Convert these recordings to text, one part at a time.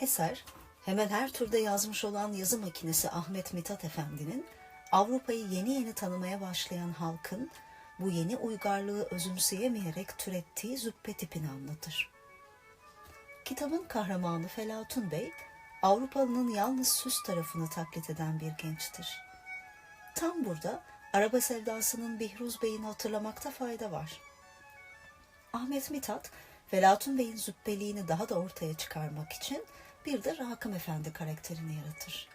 Eser, hemen her türde yazmış olan yazı makinesi Ahmet Mithat Efendi'nin Avrupa'yı yeni yeni tanımaya başlayan halkın bu yeni uygarlığı özümseyemeyerek türettiği züppe tipini anlatır. Kitabın kahramanı Felatun Bey, Avrupalı'nın yalnız süs tarafını taklit eden bir gençtir. Tam burada araba sevdasının Bihruz Bey'ini hatırlamakta fayda var. Ahmet Mithat, Felatun Bey'in züppeliğini daha da ortaya çıkarmak için bir de Rakım Efendi karakterini yaratır.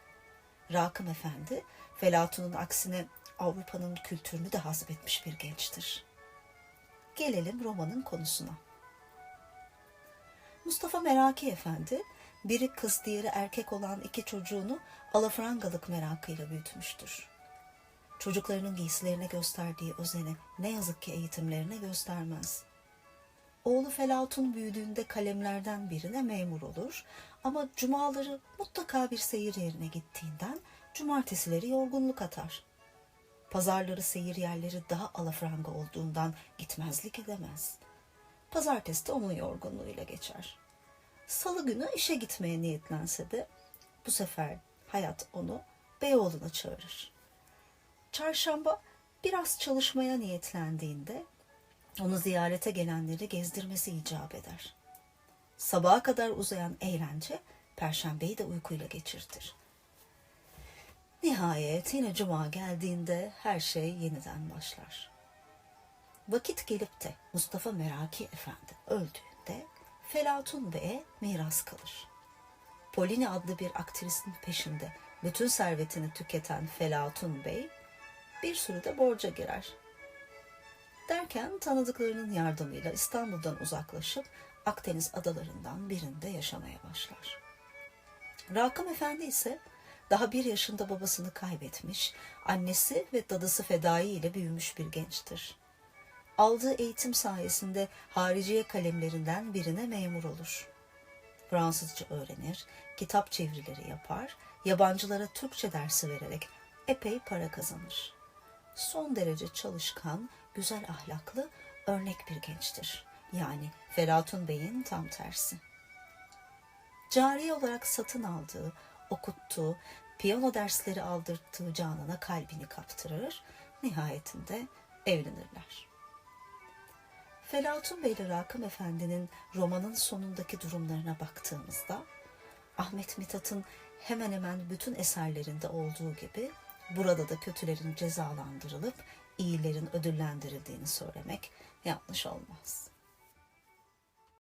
Rakım Efendi, Felatun'un aksine Avrupa'nın kültürünü de hazmetmiş bir gençtir. Gelelim romanın konusuna. Mustafa Meraki Efendi, biri kız diğeri erkek olan iki çocuğunu alafrangalık merakıyla büyütmüştür. Çocuklarının giysilerine gösterdiği özeni ne yazık ki eğitimlerine göstermez. Oğlu Felatun büyüdüğünde kalemlerden birine memur olur ama cumaları mutlaka bir seyir yerine gittiğinden cumartesileri yorgunluk atar. Pazarları seyir yerleri daha alafranga olduğundan gitmezlik edemez. Pazartesi de onun yorgunluğuyla geçer. Salı günü işe gitmeye niyetlense de bu sefer hayat onu Beyoğlu'na çağırır. Çarşamba biraz çalışmaya niyetlendiğinde onu ziyarete gelenleri gezdirmesi icap eder. Sabaha kadar uzayan eğlence Perşembeyi de uykuyla geçirtir. Nihayet yine cuma geldiğinde her şey yeniden başlar. Vakit gelip de Mustafa Meraki Efendi öldüğünde Felatun Bey'e miras kalır. Polini adlı bir aktrisin peşinde bütün servetini tüketen Felatun Bey bir sürü de borca girer. Derken tanıdıklarının yardımıyla İstanbul'dan uzaklaşıp Akdeniz adalarından birinde yaşamaya başlar. Rakım Efendi ise daha bir yaşında babasını kaybetmiş, annesi ve dadısı Fedai ile büyümüş bir gençtir. Aldığı eğitim sayesinde hariciye kalemlerinden birine memur olur. Fransızca öğrenir, kitap çevirileri yapar, yabancılara Türkçe dersi vererek epey para kazanır. Son derece çalışkan, güzel ahlaklı, örnek bir gençtir. Yani Felatun Bey'in tam tersi. Cariye olarak satın aldığı, okuttuğu, piyano dersleri aldırttığı Canan'a kalbini kaptırır, nihayetinde evlenirler. Felatun Bey ile Rakım Efendi'nin romanın sonundaki durumlarına baktığımızda Ahmet Mithat'ın hemen hemen bütün eserlerinde olduğu gibi burada da kötülerin cezalandırılıp iyilerin ödüllendirildiğini söylemek yanlış olmaz.